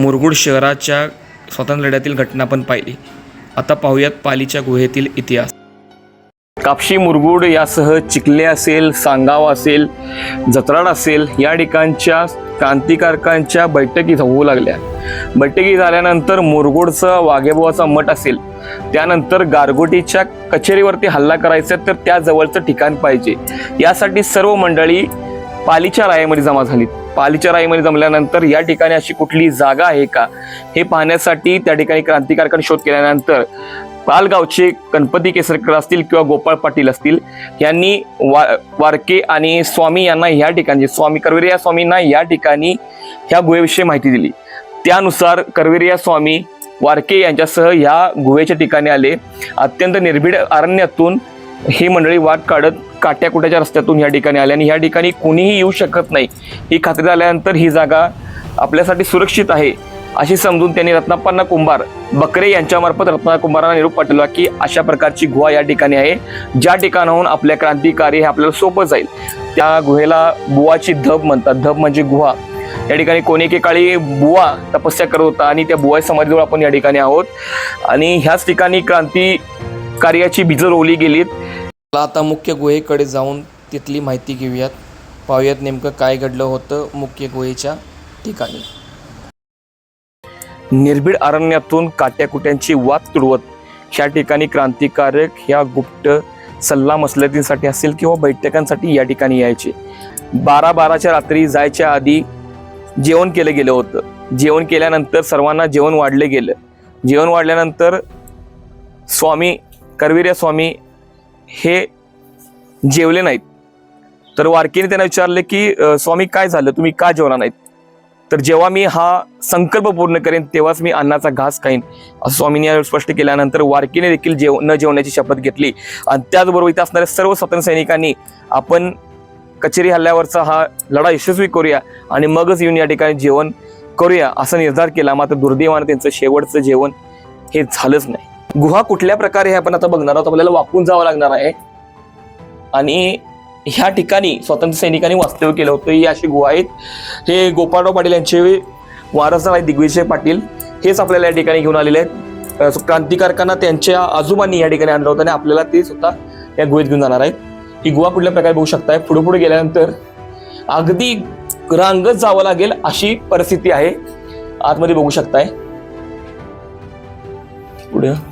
मुरगुड शहराच्या स्वातंत्र्य लढ्यातील घटना पण पाहिली. आता पाहूयात पालीच्या गुहेतील इतिहास. कापशी मुरगुड यासह चिखले असेल सांगाव असेल जत्राड असेल या ठिकाणच्या क्रांतिकारकांच्या बैठकी होऊ लागल्या. बैठकी झाल्यानंतर मुरगुडचा वाघेबुवाचा मठ असेल. त्यानंतर गारगोटीच्या कचेरीवरती हल्ला करायचा तर त्या जवळचं ठिकाण पाहिजे. यासाठी सर्व मंडळी पालीच्या रायमध्ये जमा झालीत. पालीच्या रायमध्ये जमल्यानंतर या ठिकाणी अशी कुठली जागा आहे का? हे पाहण्यासाठी त्या ठिकाणी क्रांतिकारकांनी शोध केल्यानंतर पालगावचे गणपती केसरकर असतील किंवा गोपाळ पाटील असतील यांनी वा वारके आणि स्वामी यांना या ठिकाणी स्वामी कर्वेरिया स्वामींना या ठिकाणी ह्या गुहेविषयी माहिती दिली. त्यानुसार कर्वेरिया स्वामी वारके यांच्यासह ह्या गुहेच्या ठिकाणी आले. अत्यंत निर्भीड अरण्यातून ही मंडळी वाट काढत काट्या कुट्याच्या रस्त्यातून या ठिकाणी आले आणि या ठिकाणी कोणीही येऊ शकत नाही. ही खात्री झाल्यानंतर ही जागा आपल्यासाठी सुरक्षित आहे अशी समजून त्यांनी रत्नाप्पांना कुंभार बकरे यांच्यामार्फत रत्ना कुंभारांना निरोप पाठवला की अशा प्रकारची गुहा या ठिकाणी आहे ज्या ठिकाणाहून आपल्या क्रांतिकारी हे आपल्याला सोपं जाईल. त्या गुहेला बुवाची धब म्हणतात. धब म्हणजे गुहा. या ठिकाणी कोणी एकेकाळी बुवा तपस्या करत होता आणि त्या बुवा समाजाजवळ आपण या ठिकाणी आहोत. आणि ह्याच ठिकाणी क्रांती कार्याची बीजं रोवली गेलीत. मला आता मुख्य गुहेकडे जाऊन तिथली माहिती घेऊयात. पाहूयात नेमकं काय घडलं होतं मुख्य गुहेच्या ठिकाणी. निर्भीड अरण्यातून काट्याकुट्यांची वाद तुडवत ह्या ठिकाणी क्रांतिकारक ह्या गुप्त सल्ला मसलतींसाठी असेल किंवा बैठकांसाठी या ठिकाणी यायचे. बारा बाराच्या रात्री जायच्या आधी जेवण केलं गेलं होतं. जेवण केल्यानंतर सर्वांना जेवण वाढलं गेलं. जेवण वाढल्यानंतर स्वामी करवीर्य स्वामी हे जेवले नाहीत. तर वारकीने त्यांना विचारले की स्वामी काय झालं? तुम्ही का जेवणार नाहीत? तर जेव्हा मी हा संकल्प पूर्ण करेन तेव्हाच मी अन्नाचा घास खाईन. असं स्वामींनी यावेळी स्पष्ट केल्यानंतर वारकीने देखील जेव न जेवण्याची शपथ घेतली. आणि त्याचबरोबर इथे असणाऱ्या सर्व स्वातंत्र्य सैनिकांनी आपण कचेरी हल्ल्यावरचा हा लढा यशस्वी करूया आणि मगच येऊन या ठिकाणी जेवण करूया असा निर्धार केला. मात्र दुर्दैवानं त्यांचं शेवटचं जेवण हे झालंच नाही. गुहा कुठल्या प्रकारे हे आपण आता बघणार आहोत? आपल्याला वापरून जावं लागणार आहे. आणि ह्या ठिकाणी स्वातंत्र्य सैनिकांनी वास्तव्य केलं होतं. ही अशी गुहा आहेत. हे गोपाळराव पाटील यांचे वारसदार आहेत दिग्विजय पाटील. हेच आपल्याला या ठिकाणी घेऊन आलेले आहेत. क्रांतिकारकांना त्यांच्या आजोबांनी या ठिकाणी आणलं होतं आणि आपल्याला ते सुद्धा या गुहेत घेऊन जाणार आहेत. ही गुहा कुठल्या प्रकारे बघू शकताय? पुढे पुढे गेल्यानंतर अगदी रांगत जावं लागेल अशी परिस्थिती आहे. आतमध्ये बघू शकताय. पुढे.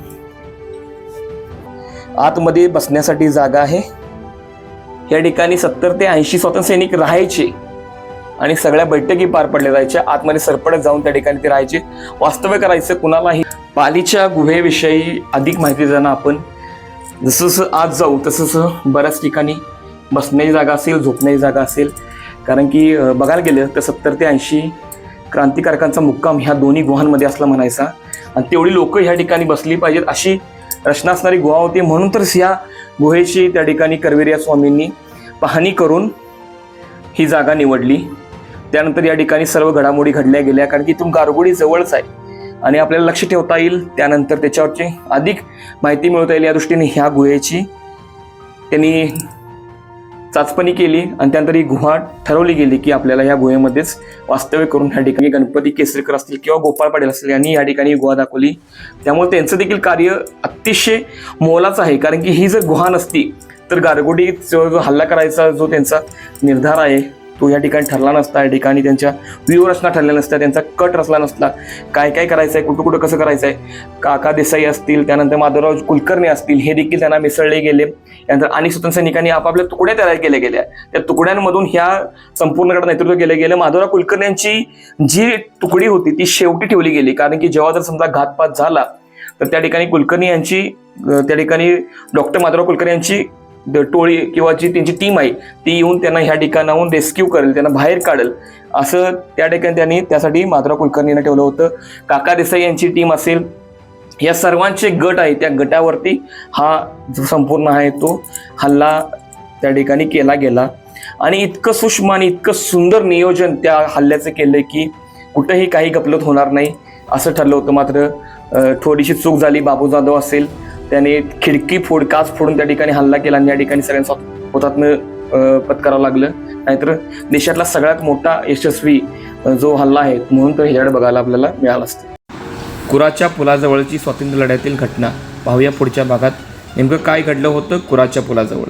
आतमध्ये बसण्यासाठी जागा आहे. या ठिकाणी सत्तर ते ऐंशी स्वातंत्र्यसैनिक राहायचे आणि सगळ्या बैठकी पार पडल्या जायच्या. आतमध्ये सरपडत जाऊन त्या ठिकाणी ते राहायचे. वास्तव्य करायचं कुणालाही. पालीच्या गुहेविषयी अधिक माहिती देताना आपण जसं जसं आज जाऊ तसं तसं बऱ्याच ठिकाणी बसण्याची जागा असेल झोपण्याची जागा असेल. कारण की बघायला गेलं तर सत्तर ते ऐंशी क्रांतिकारकांचा मुक्काम ह्या दोन्ही गुहांमध्ये असला म्हणायचा. आणि तेवढी लोक ह्या ठिकाणी बसली पाहिजेत अशी रचना असणारी गुहा होती. म्हणून तर ह्या गुहेची त्या ठिकाणी कर्वेरिया स्वामींनी पाहणी करून ही जागा निवडली. त्यानंतर या ठिकाणी सर्व घडामोडी घडल्या गेल्या कारण की इथून गारगोडी जवळच आहे. आणि आपल्याला लक्ष ठेवता येईल. त्यानंतर त्याच्यावरची अधिक माहिती मिळवता येईल. या दृष्टीने ह्या गुहेची त्यांनी चाचपणी केली आणि त्यानंतर ही गुहा ठरवली गेली की आपल्याला ह्या गुहेमध्येच वास्तव्य करून ह्या ठिकाणी गणपती केसरीकर असतील किंवा गोपाळ पाटील असतील यांनी या ठिकाणी गुहा दाखवली. त्यामुळे त्यांचं देखील कार्य अतिशय मोलाचं आहे कारण की ही जर गुहा नसती तर गारगोटी जो हल्ला करायचा जो त्यांचा निर्धार आहे तो या ठिकाणी ठरला नसता या ठिकाणी त्यांच्या व्यूहरचना ठरल्या नसत्या त्यांचा कट रचला नसता. काय काय करायचं आहे कुठं कुठं कसं करायचं आहे काका देसाई असतील त्यानंतर माधवराव कुलकर्णी असतील हे देखील त्यांना मिसळले गेले. त्यानंतर आणि स्वतंत्र सैनिकांनी आपापल्या तुकड्या तयार केल्या गेल्या. त्या तुकड्यांमधून ह्या संपूर्ण नेतृत्व केलं गेलं. माधवराव कुलकर्णी यांची जी तुकडी होती ती शेवटी ठेवली गेली. कारण की जेव्हा जर समजा घातपात झाला तर त्या ठिकाणी कुलकर्णी यांची त्या ठिकाणी डॉक्टर माधवराव कुलकर्णी यांची टोळी किंवा जी त्यांची टीम आहे ती येऊन त्यांना ह्या ठिकाणाहून रेस्क्यू करेल त्यांना बाहेर काढेल. असं त्या ठिकाणी त्यांनी त्यासाठी माधुरा कुलकर्णीनं ठेवलं होतं. काका देसाई यांची टीम असेल या सर्वांचे गट आहे त्या गटावरती हा जो संपूर्ण आहे तो हल्ला त्या ठिकाणी केला गेला. आणि इतकं सूक्ष्म आणि इतकं सुंदर नियोजन त्या हल्ल्याचं केलं की कुठंही काही गपलत होणार नाही असं ठरलं होतं मात्र थोडीशी चूक झाली बाबू जाधव असेल त्याने खिडकी फोड काच फोडून त्या ठिकाणी हल्ला केला आणि या ठिकाणी सगळ्यांचा हुतात्म्य पत्करावं लागलं. नाहीतर देशातला सगळ्यात मोठा यशस्वी जो हल्ला आहे म्हणून तो ह्याच्याकडे बघायला आपल्याला मिळालं असतं. कुराच्या पुलाजवळची स्वातंत्र्य लढ्यातील घटना पाहूया पुढच्या भागात नेमकं काय घडलं होतं कुराच्या पुलाजवळ.